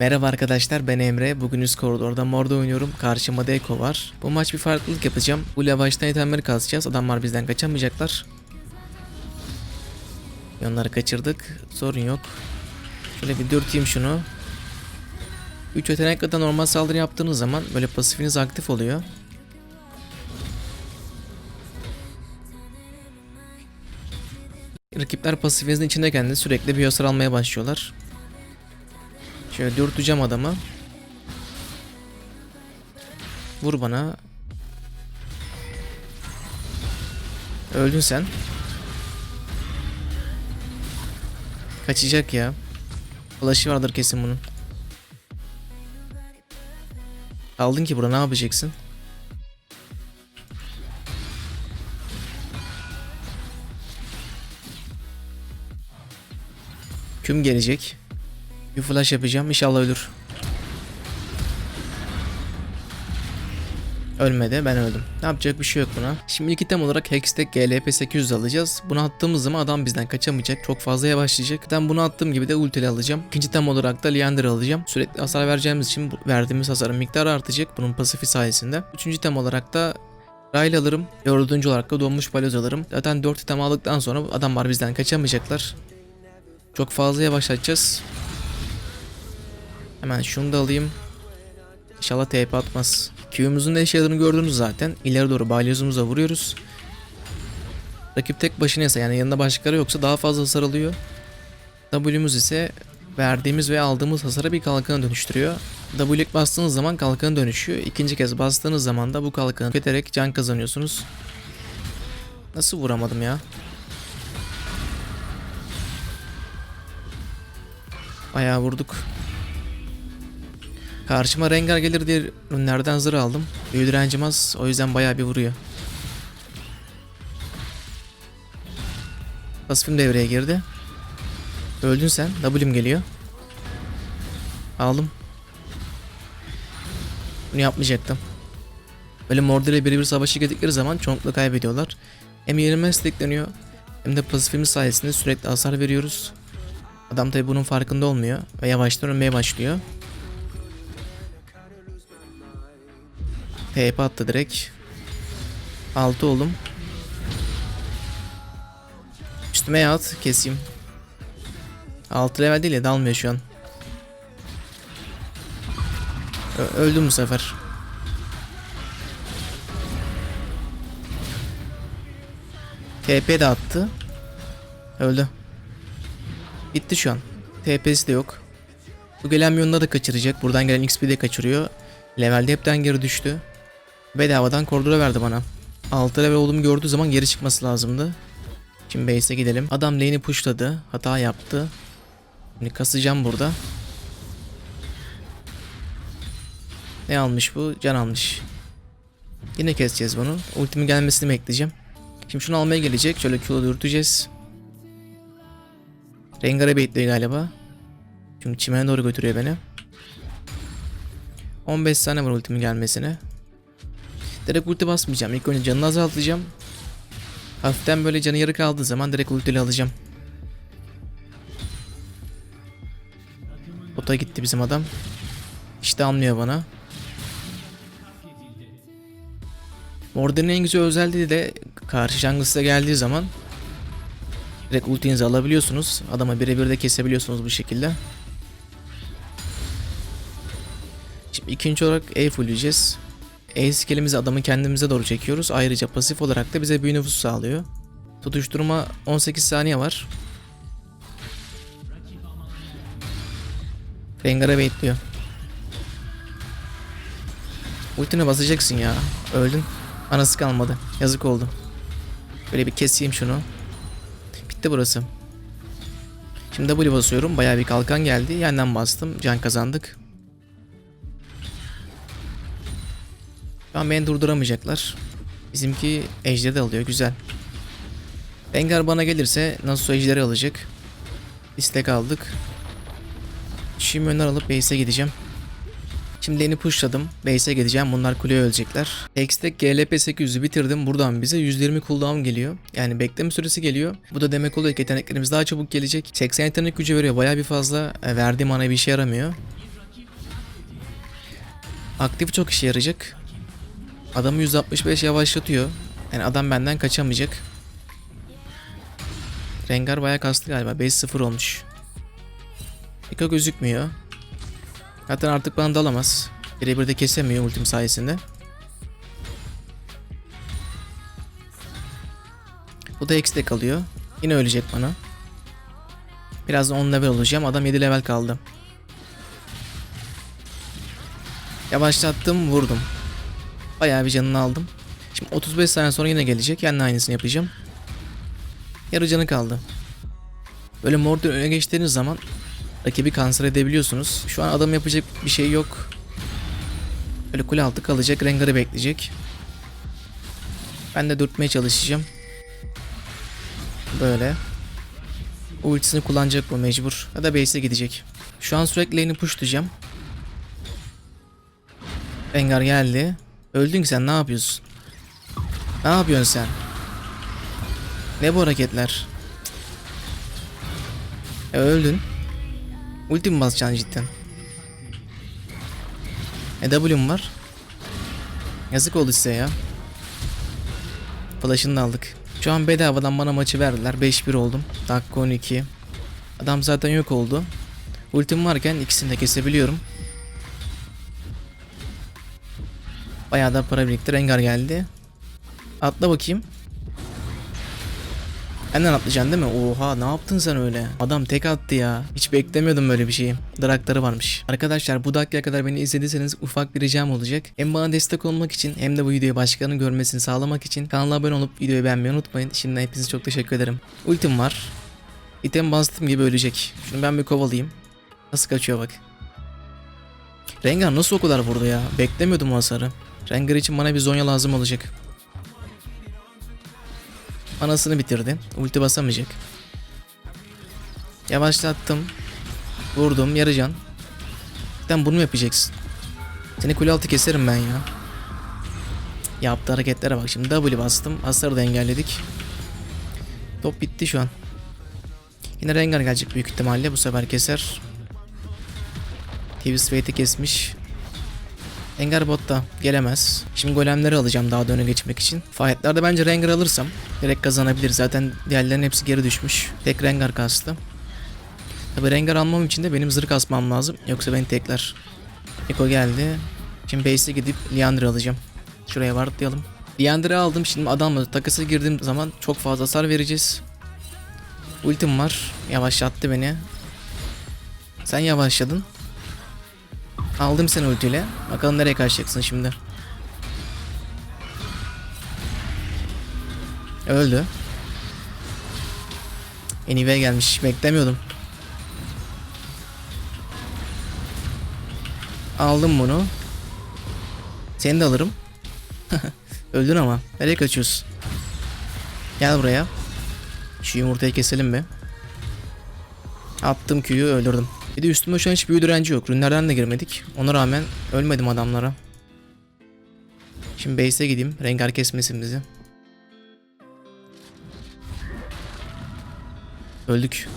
Merhaba arkadaşlar ben Emre. Bugün üst koridorda morda oynuyorum. Karşıma da Eko var. Bu maç bir farklılık yapacağım. Bu lavaştan itemleri kasacağız. Adamlar bizden kaçamayacaklar. Onları kaçırdık. Sorun yok. Şöyle bir dürteyim şunu. 3 yetenek kadar normal saldırı yaptığınız zaman böyle pasifiniz aktif oluyor. Rakipler pasifinizin içindeyken de sürekli bir hasar almaya başlıyorlar. Şöyle dürteceğim adamı. Vur bana. Öldün sen. Kaçacak ya. Flash'ı vardır kesin bunun. Aldın ki burada ne yapacaksın? Küm gelecek. Bir flash yapacağım inşallah ölür. Ölmedi ben öldüm. Ne yapacak bir şey yok buna. Şimdi ilk item olarak Hextech GLP 800 alacağız. Bunu attığımız zaman adam bizden kaçamayacak. Çok fazla yavaşlayacak. Ben bunu attığım gibi de ultili alacağım. İkinci item olarak da Leander alacağım. Sürekli hasar vereceğimiz için verdiğimiz hasarın miktarı artacak. Bunun pasifi sayesinde. Üçüncü item olarak da Rail alırım. Dördüncü olarak da donmuş balyoz alırım. Zaten 4 item aldıktan sonra adamlar bizden kaçamayacaklar. Çok fazla yavaşlatacağız. Hemen şunu da alayım. İnşallah TP atmaz. Q'muzun ne işe gördünüz zaten. İleri doğru balyozumuza vuruyoruz. Rakip tek başınaysa yani yanında başkaları yoksa daha fazla hasar alıyor. W'muz ise verdiğimiz ve aldığımız hasara bir kalkana dönüştürüyor. W bastığınız zaman kalkana dönüşüyor. İkinci kez bastığınız zaman da bu kalkanı tüketerek can kazanıyorsunuz. Nasıl vuramadım ya? Bayağı vurduk. Karşıma Rengar gelir diye ürünlerden zırh aldım. Büyü direncim az o yüzden bayağı bir vuruyor. Pasifim devreye girdi. Öldün sen. W'm geliyor. Aldım. Bunu yapmayacaktım. Böyle Mordor ile birebir savaşa girdikleri zaman çoğunlukla kaybediyorlar. Hem yerime destekleniyor hem de pasifimiz sayesinde sürekli hasar veriyoruz. Adam tabi bunun farkında olmuyor ve yavaştan ölmeye başlıyor. TP attı direkt. 6 oğlum. Üstüme at keseyim. 6 level değil ya dalmıyor şu an. Ö- öldüm bu sefer. TP de attı. Öldü. Bitti şu an. TP'si de yok. Bu gelen milyonları da kaçıracak. Buradan gelen XP de kaçırıyor. Levelde hepten geri düştü. Bedavadan koridora verdi bana. 6 level olduğumu gördüğü zaman geri çıkması lazımdı. Şimdi base'e gidelim. Adam lane'i pushladı. Hata yaptı. Şimdi kasacağım burada. Ne almış bu? Can almış. Yine keseceğiz bunu. Ultimin gelmesini bekleyeceğim. Şimdi şunu almaya gelecek. Şöyle Q'la dürteceğiz. Rengar'a bekliyor galiba. Çünkü çimene doğru götürüyor beni. 15 saniye var ultimin gelmesine. Direkt ulti basmayacağım. İlk önce canını azaltacağım. Hafiften böyle canı yarı kaldığı zaman direkt ultiyle alacağım. Bota gitti bizim adam. İşte almıyor bana. Morden'in en güzel özelliği de karşı jungle'sa geldiği zaman direkt ultinizi alabiliyorsunuz. Adama birebir de kesebiliyorsunuz bu şekilde. Şimdi ikinci olarak E fullleyeceğiz. E skillimizi adamı kendimize doğru çekiyoruz. Ayrıca pasif olarak da bize büyü nüfusu sağlıyor. Tutuşturma 18 saniye var. Rengar'a bekliyor. Ultine basacaksın ya. Öldün. Anası kalmadı. Yazık oldu. Böyle bir keseyim şunu. Bitti burası. Şimdi W basıyorum. Bayağı bir kalkan geldi. Yandan bastım. Can kazandık. Şu beni durduramayacaklar. Bizimki ejderi de alıyor. Güzel. Rengar bana gelirse nasıl ejderi alacak. İstek aldık. Şimdi öner alıp base'e gideceğim. Şimdi lane'i pushladım. Base'e gideceğim. Bunlar kuleye ölecekler. Hextech GLP 800'ü bitirdim. Buradan bize 120 cooldown geliyor. Yani bekleme süresi geliyor. Bu da demek oluyor ki yeteneklerimiz daha çabuk gelecek. 80 yetenek gücü veriyor. Bayağı bir fazla. E, verdiğim ana bir işe yaramıyor. Aktif çok işe yarayacak. Adamı 165 yavaşlatıyor. Yani adam benden kaçamayacak. Rengar bayağı kastı galiba. 5-0 olmuş. Eko gözükmüyor. Zaten artık bana dalamaz. Birebir de kesemiyor ultim sayesinde. Bu da X'de kalıyor. Yine ölecek bana. Birazdan 10 level olacağım. Adam 7 level kaldı. Yavaşlattım vurdum. Bayağı bir canını aldım. Şimdi 35 saniye sonra yine gelecek. Yani aynısını yapacağım. Yarı canı kaldı. Böyle mordan öne geçtiğiniz zaman rakibi kanser edebiliyorsunuz. Şu an adam yapacak bir şey yok. Böyle kule altı kalacak. Rengar'ı bekleyecek. Ben de dürtmeye çalışacağım. Böyle. Ultisini kullanacak bu mecbur. Ya da base'e gidecek. Şu an sürekli lane'i pushlayacağım. Rengar geldi. Öldün sen ne yapıyorsun? Ne yapıyorsun sen? Ne bu hareketler? E öldün. Ulti mi basacaksın cidden? E W'm var. Yazık oldu size ya. Flash'ını da aldık. Şu an bedavadan bana maçı verdiler. 5-1 oldum. Dakika 12. Adam zaten yok oldu. Ultim varken ikisini de kesebiliyorum. Bayağı da para birikti. Rengar geldi. Atla bakayım. Benden atlayacaksın değil mi? Oha ne yaptın sen öyle? Adam tek attı ya. Hiç beklemiyordum böyle bir şeyi. Drakları varmış. Arkadaşlar bu dakikaya kadar beni izlediyseniz ufak bir ricam olacak. Hem bana destek olmak için hem de bu videoyu başkalarının görmesini sağlamak için kanala abone olup videoyu beğenmeyi unutmayın. Şimdiden hepinize çok teşekkür ederim. Ultim var. İtem bastım gibi ölecek. Şunu ben bir kovalayayım. Nasıl kaçıyor bak. Rengar nasıl o kadar vurdu ya? Beklemiyordum o hasarı. Rengar için bana bir zonya lazım olacak. Anasını bitirdi. Ulti basamayacak. Yavaşlattım. Vurdum. Yarıcan. Sen bunu mu yapacaksın? Seni kule altı keserim ben ya. Yaptığı hareketlere bak şimdi. W bastım. Hasarı da engelledik. Top bitti şu an. Yine Rengar gelecek büyük ihtimalle. Bu sefer keser. TV Swait'i kesmiş. Rengar botta gelemez. Şimdi golemleri alacağım daha da öne geçmek için. Fightlerde bence Rengar alırsam direkt kazanabilir. Zaten diğerlerinin hepsi geri düşmüş. Tek Rengar kastı. Tabi Rengar almam için de benim zırh kasmam lazım. Yoksa beni tekler. Eko geldi. Şimdi base'e gidip Liandry alacağım. Şuraya vartlayalım. Liandry aldım. Şimdi adamla takısa girdiğim zaman çok fazla hasar vereceğiz. Ultim var. Yavaşlattı beni. Sen yavaşladın. Aldım seni ultiyle. Bakalım nereye kaçacaksın şimdi. Öldü. Enive gelmiş. Beklemiyordum. Aldım bunu. Seni de alırım. Öldün ama. Nereye kaçıyorsun? Gel buraya. Şu yumurtayı keselim bir. Attım Q'yu öldürdüm. Bir de üstümde şu an hiç büyü direnci yok. Rünlerden de girmedik. Ona rağmen ölmedim adamlara. Şimdi base'e gideyim. Rengar kesmesin bizi. Öldük.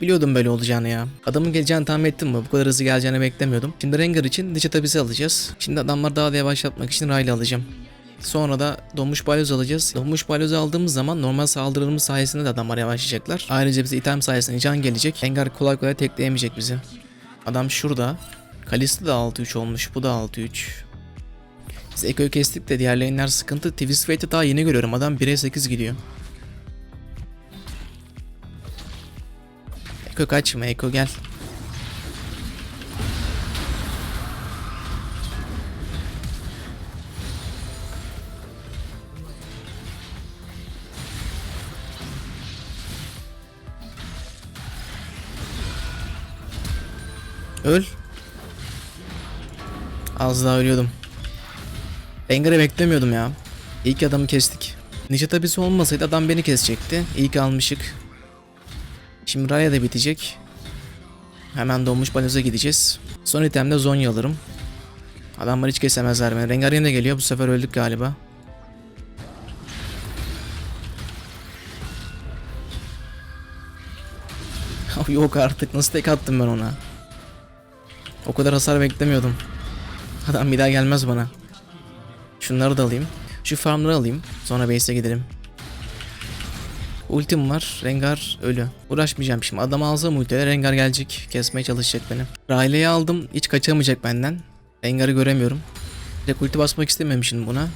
Biliyordum böyle olacağını ya. Adamın geleceğini tahmin ettim mi? Bu kadar hızlı geleceğini beklemiyordum. Şimdi Rengar için Digital bizi alacağız. Şimdi adamlar daha da yavaşlatmak için Rayleigh alacağım. Sonra da donmuş balyoz alacağız. Donmuş balyozu aldığımız zaman normal saldırımız sayesinde de adamlar yavaşlayacaklar. Ayrıca bize item sayesinde can gelecek. Engar kolay kolay tekleyemeyecek bizi. Adam şurada. Kalista da 6-3 olmuş. Bu da 6-3. Biz Eko'yu kestik de diğer lane'ler sıkıntı. Twist Fate'i daha yeni görüyorum. Adam 1'e 8 gidiyor. Eko kaçma Eko gel. Öl. Az daha ölüyordum. Rengar'ı beklemiyordum ya. İlk adamı kestik. Ninja tabisi olmasaydı adam beni kesecekti. İlk almışık. Şimdi Raya da bitecek. Hemen donmuş balyoza gideceğiz. Son itemde Zonya alırım. Adamlar hiç kesemezler beni. Rengar yine geliyor. Bu sefer öldük galiba. Yok artık. Nasıl tek attım ben ona? O kadar hasar beklemiyordum. Adam bir daha gelmez bana. Şunları da alayım. Şu farmları alayım. Sonra base'e gidelim. Ultim var. Rengar ölü. Uğraşmayacağım şimdi. Adam alsam ultiyle Rengar gelecek. Kesmeye çalışacak beni. Riley'i aldım. Hiç kaçamayacak benden. Rengar'ı göremiyorum. Direkt ulti basmak istememişim buna.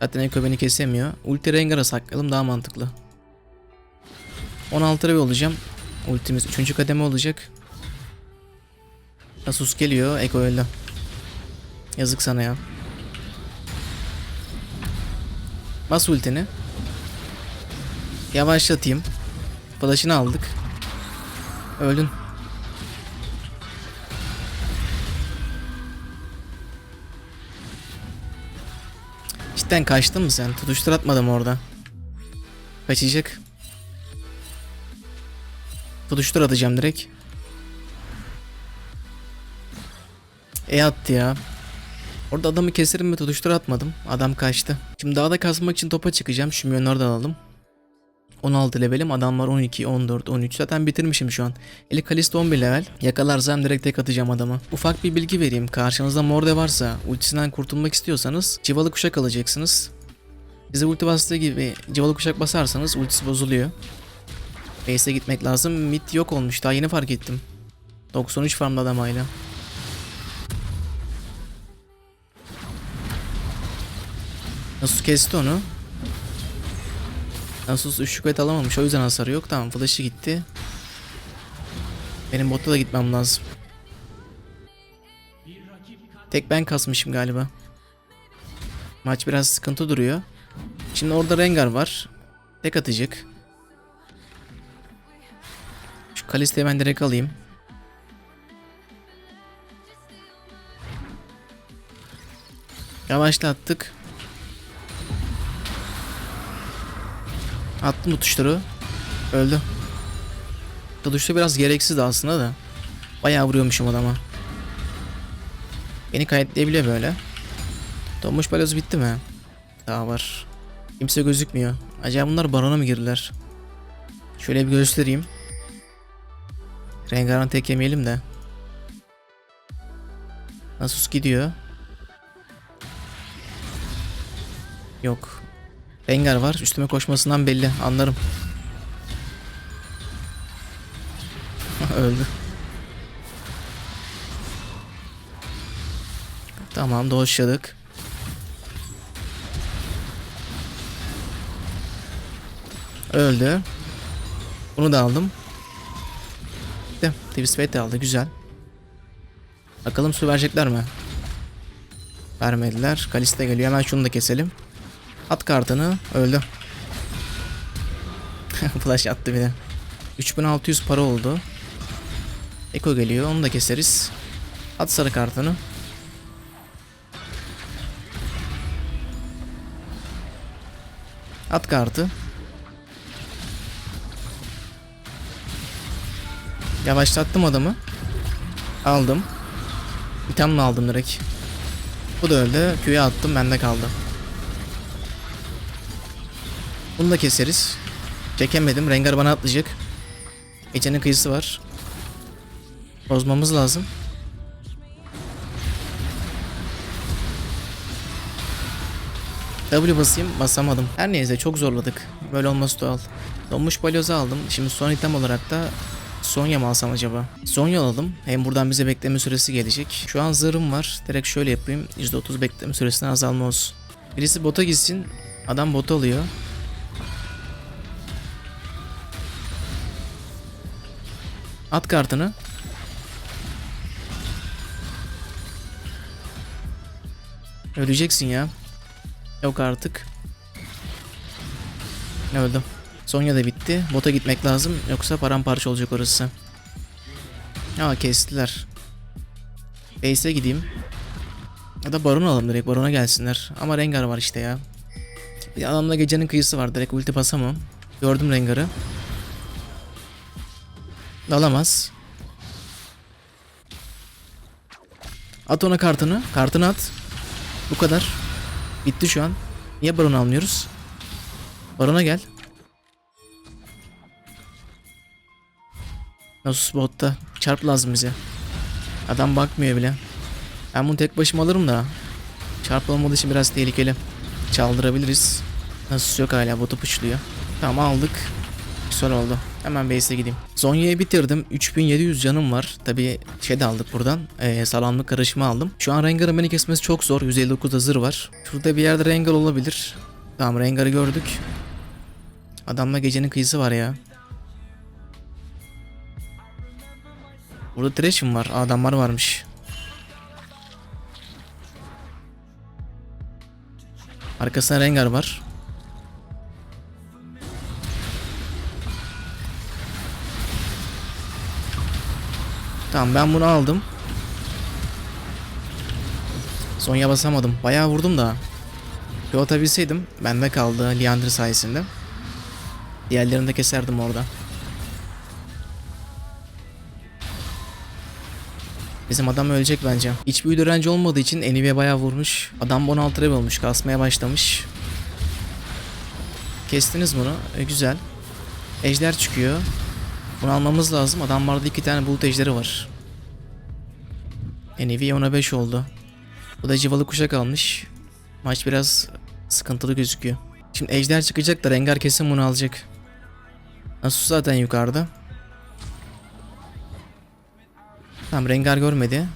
Zaten Eko beni kesemiyor. Ulti Rengar'a saklayalım daha mantıklı. 16 level olacağım. Ultimiz 3. kademe olacak. Asus geliyor. Eko öldü. Yazık sana ya. Bas ultini. Yavaşlatayım. Flash'ını aldık. Öldün. Cidden kaçtın mı sen? Tutuştur atmadım orada. Kaçacak. Tutuştur atacağım direkt. E attı ya. Orada adamı keserim mi tutuştur atmadım. Adam kaçtı. Şimdi dağda kazmak için topa çıkacağım. Şu milyonları da alalım. 16 levelim. Adamlar 12, 14, 13. Zaten bitirmişim şu an. Eli Kalista 11 level. Yakalarsam direkt tek atacağım adama. Ufak bir bilgi vereyim. Karşınızda Morde varsa ultisinden kurtulmak istiyorsanız civalı kuşak alacaksınız. Bize ulti bastığı gibi civalı kuşak basarsanız ultisi bozuluyor. Base'e gitmek lazım. Mid yok olmuş. Daha yeni fark ettim. 93 farmda adam hala. Nasus kesti onu. Nasus üçlük et alamamış o yüzden hasarı yok. Tamam flash'ı gitti. Benim botta da gitmem lazım. Tek ben kasmışım galiba. Maç biraz sıkıntı duruyor. Şimdi orada Rengar var. Tek atacak. Şu Kalista'yı ben direkt alayım. Yavaşlattık. Attım bu tuşları. Öldü. Tutuştu biraz gereksizdi aslında da. Bayağı vuruyormuşum adama. Beni kayıtlayabiliyor böyle. Donmuş balozu bitti mi? Daha var. Kimse gözükmüyor. Acaba bunlar barona mı girdiler? Şöyle bir göstereyim. Rengar'ın tek yemeyelim de. Nasus gidiyor. Yok. Rengar var. Üstüme koşmasından belli. Anlarım. Öldü. Tamam dolaşladık. Öldü. Bunu da aldım. De, Twisted de aldı. Güzel. Bakalım su verecekler mi? Vermediler. Kalista geliyor. Hemen şunu da keselim. At kartını. Öldü. Flash attı bir de. 3600 para oldu. Eko geliyor. Onu da keseriz. At sarı kartını. At kartı. Yavaşlattım adamı. Aldım. Tane aldım direkt. Bu da öldü. Q'ya attım. Bende kaldı. Bunu da keseriz. Çekemedim. Rengar bana atlayacak. Gecenin kıyısı var. Bozmamız lazım. W basayım basamadım. Her neyse çok zorladık. Böyle olması doğal. Donmuş balyozu aldım. Şimdi son item olarak da Sonya mı alsam acaba? Sonya alalım. Hem buradan bize bekleme süresi gelecek. Şu an zırhım var. Direkt şöyle yapayım. %30 bekleme süresinden azalma olsun. Birisi bota gitsin. Adam bot alıyor. At kartını. Öleceksin ya. Yok artık. Öldüm. Sonya da bitti. Bota gitmek lazım. Yoksa paramparça olacak orası. Aa kestiler. Base'e gideyim. Ya da Baron alalım direkt. Baron'a gelsinler. Ama Rengar var işte ya. Bir adamda gecenin kıyısı var. Direkt ulti basamam. Gördüm Rengar'ı. Dalamaz. At ona kartını. Kartını at. Bu kadar. Bitti şu an. Niye Baron almıyoruz? Baron'a gel. Nasus botta. Çarp lazım bize. Adam bakmıyor bile. Ben bunu tek başıma alırım da. Çarpı olmadığı için biraz tehlikeli. Çaldırabiliriz. Nasıl yok hala botu puşluyor. Tamam aldık. Güzel oldu. Hemen base'e gideyim. Zonya'yı bitirdim. 3700 canım var. Tabi şey de aldık buradan. Ee, salamlık karışımı aldım. Şu an Rengar'ın beni kesmesi çok zor. 159 hazır var. Şurada bir yerde Rengar olabilir. Tamam Rengar'ı gördük. Adamla gecenin kıyısı var ya. Burada Thresh'im var. Adamlar varmış. Arkasında Rengar var. Tamam ben bunu aldım. Sonya basamadım. Bayağı vurdum da. Bir atabilseydim bende kaldı Leander sayesinde. Diğerlerini de keserdim orada. Bizim adam ölecek bence. Hiçbir direnci olmadığı için Enive bayağı vurmuş. Adam 16 level olmuş. Kasmaya başlamış. Kestiniz bunu. E, güzel. Ejder çıkıyor. Bunu almamız lazım. Adamlarda iki tane bulut ejderi var. Ona 5 oldu. Bu da civalı kuşak almış. Maç biraz sıkıntılı gözüküyor. Şimdi ejder çıkacak da Rengar kesin bunu alacak. Nasus zaten yukarıda. Tamam Rengar görmedi.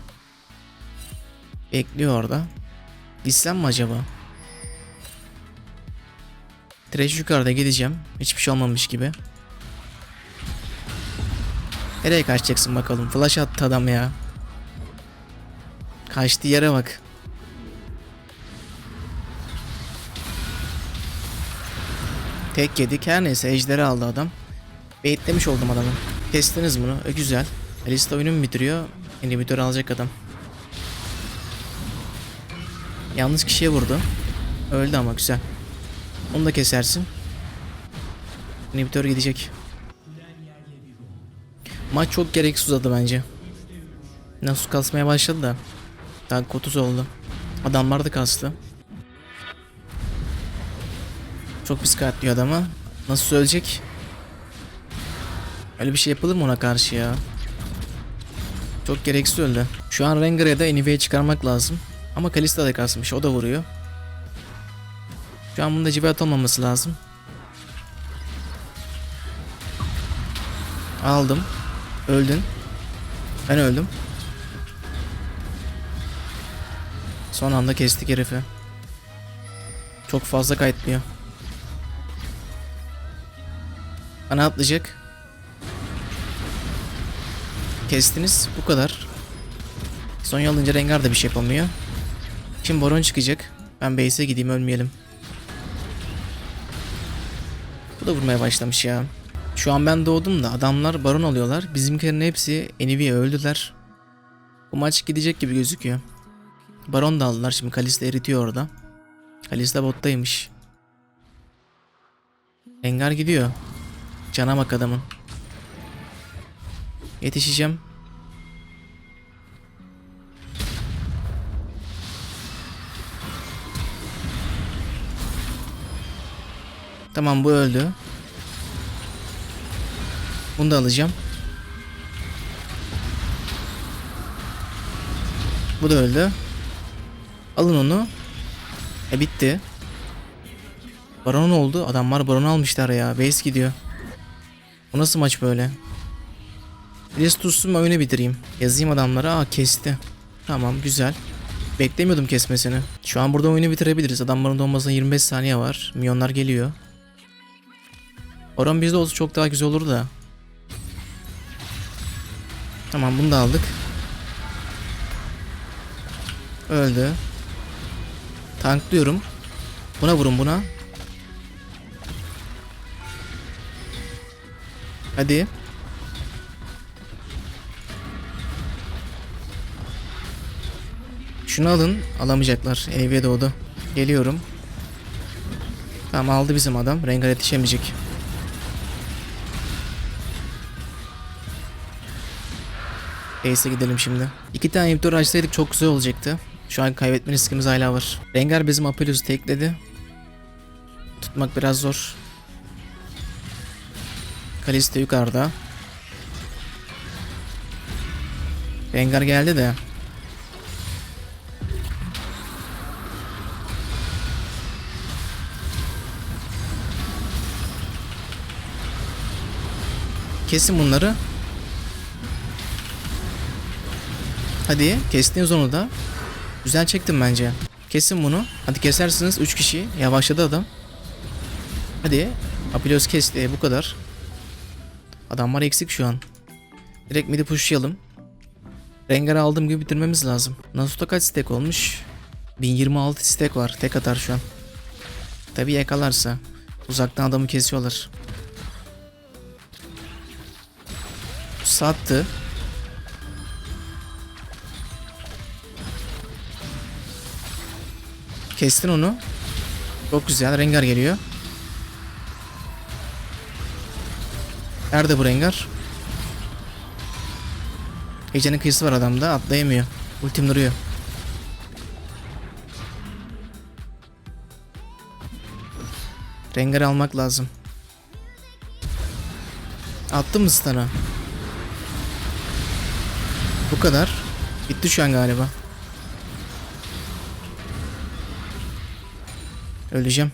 Bekliyor orada. Gitsem mi acaba? Trash yukarıda gideceğim. Hiçbir şey olmamış gibi. Nereye kaçacaksın bakalım? Flash attı adam ya. Kaçtığı yere bak. Tek yedik. Her neyse ejderi aldı adam. Baitlemiş oldum adamı. Kestiniz bunu. E, güzel. Alista oyunu mu bitiriyor? İnhibitör alacak adam. Yanlış kişiye vurdu. Öldü ama güzel. Onu da kesersin. İnhibitör gidecek. Maç çok gereksiz uzadı bence. Nasıl kasmaya başladı da. Daha 30 oldu. Adamlar da kastı. Çok pis katlıyor adamı. Nasıl söyleyecek? Öyle bir şey yapılır mı ona karşı ya? Çok gereksiz öldü. Şu an Rengar'a da Enive'yi çıkarmak lazım. Ama Kalista da kasmış. O da vuruyor. Şu an bunda civet olmaması lazım. Aldım. Öldün. Ben öldüm. Son anda kestik herifi. Çok fazla kayıtlıyor. Bana atlayacak. Kestiniz. Bu kadar. Sonya alınca Rengar da bir şey yapamıyor. Şimdi Baron çıkacak. Ben base'e gideyim ölmeyelim. Bu da vurmaya başlamış ya. Şu an ben doğdum da adamlar Baron alıyorlar. Bizimkilerin hepsi Enivi'ye öldüler. Bu maç gidecek gibi gözüküyor. Baron da aldılar şimdi Kalista eritiyor orada. Kalista bottaymış. Rengar gidiyor. Cana bak adamın. Yetişeceğim. Tamam bu öldü. Bunu da alacağım. Bu da öldü. Alın onu. E bitti. Baron oldu. Adamlar baron almışlar ya. Base gidiyor. Bu nasıl maç böyle? Birisi tutsun ben oyunu bitireyim. Yazayım adamlara. Aa kesti. Tamam güzel. Beklemiyordum kesmesini. Şu an burada oyunu bitirebiliriz. Adamların donmasına 25 saniye var. Milyonlar geliyor. Oran bizde olsa çok daha güzel olur da. Tamam bunu da aldık. Öldü. Tanklıyorum. Buna vurun buna. Hadi. Şunu alın. Alamayacaklar. Evye doğdu. Geliyorum. Tamam aldı bizim adam. Rengar yetişemeyecek. Base'e gidelim şimdi. İki tane inhibitor açsaydık çok güzel olacaktı. Şu an kaybetme riskimiz hala var. Rengar bizim Apelius'u tekledi. Tutmak biraz zor. Kalista yukarıda. Rengar geldi de. Kesin bunları. Hadi kestiniz onu da. Güzel çektim bence. Kesin bunu. Hadi kesersiniz 3 kişi. Yavaşladı adam. Hadi. Apilos kesti. Bu kadar. Adamlar eksik şu an. Direkt midi pushlayalım. Rengar aldığım gibi bitirmemiz lazım. Nasuto kaç stack olmuş? 1026 stack var. Tek atar şu an. Tabi yakalarsa. Uzaktan adamı kesiyorlar. Sattı. Kestin onu. Çok güzel. Rengar geliyor. Nerede bu Rengar? Gecenin kıyısı var adamda. Atlayamıyor. Ultim duruyor. Rengar almak lazım. Attım mı stun'ı? Bu kadar. Bitti şu an galiba. Öleceğim.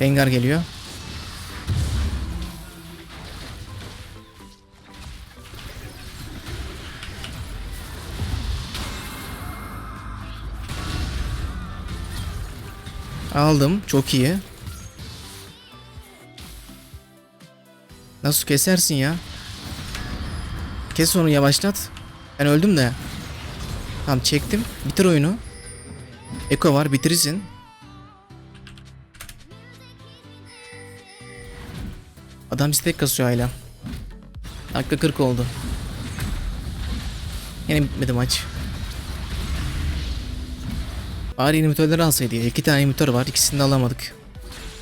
Rengar geliyor. Aldım. Çok iyi. Nasıl kesersin ya? Kes onu yavaşlat. Ben öldüm de. Tamam çektim. Bitir oyunu. Eko var bitirirsin. Adam istek kasıyor hala. Dakika 40 oldu. Yine bitmedi maç. Bari imitörleri alsaydı ya. İki tane imitör var. ikisini de alamadık.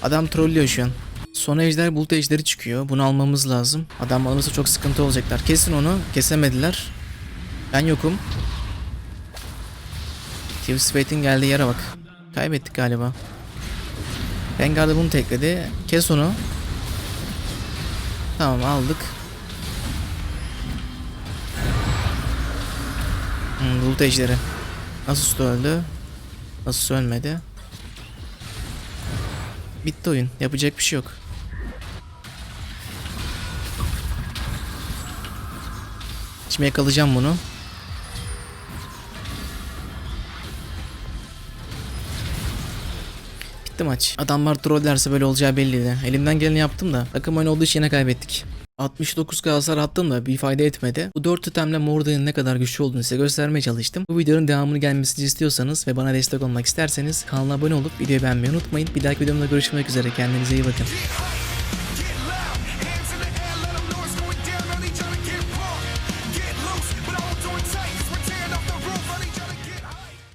Adam trollüyor şu an. Son ejder bulut ejderi çıkıyor. Bunu almamız lazım. Adam alırsa çok sıkıntı olacaklar. Kesin onu. Kesemediler. Ben yokum. Steve Spate'in geldiği yere bak. Kaybettik galiba. Rengar da bunu tekledi. Kes onu. Tamam aldık. Hmm, bulut ejderi. Asus da öldü. Asus ölmedi. Bitti oyun. Yapacak bir şey yok. Şimdi yakalayacağım bunu. Bitti maç. Adamlar trollerse böyle olacağı belliydi. Elimden geleni yaptım da takım oyunu olduğu için yine kaybettik. 69 hasar attım da bir fayda etmedi. Bu 4 totemle Mordor'un ne kadar güçlü olduğunu size göstermeye çalıştım. Bu videonun devamını gelmesini istiyorsanız ve bana destek olmak isterseniz kanala abone olup videoyu beğenmeyi unutmayın. Bir dahaki videomda görüşmek üzere. Kendinize iyi bakın.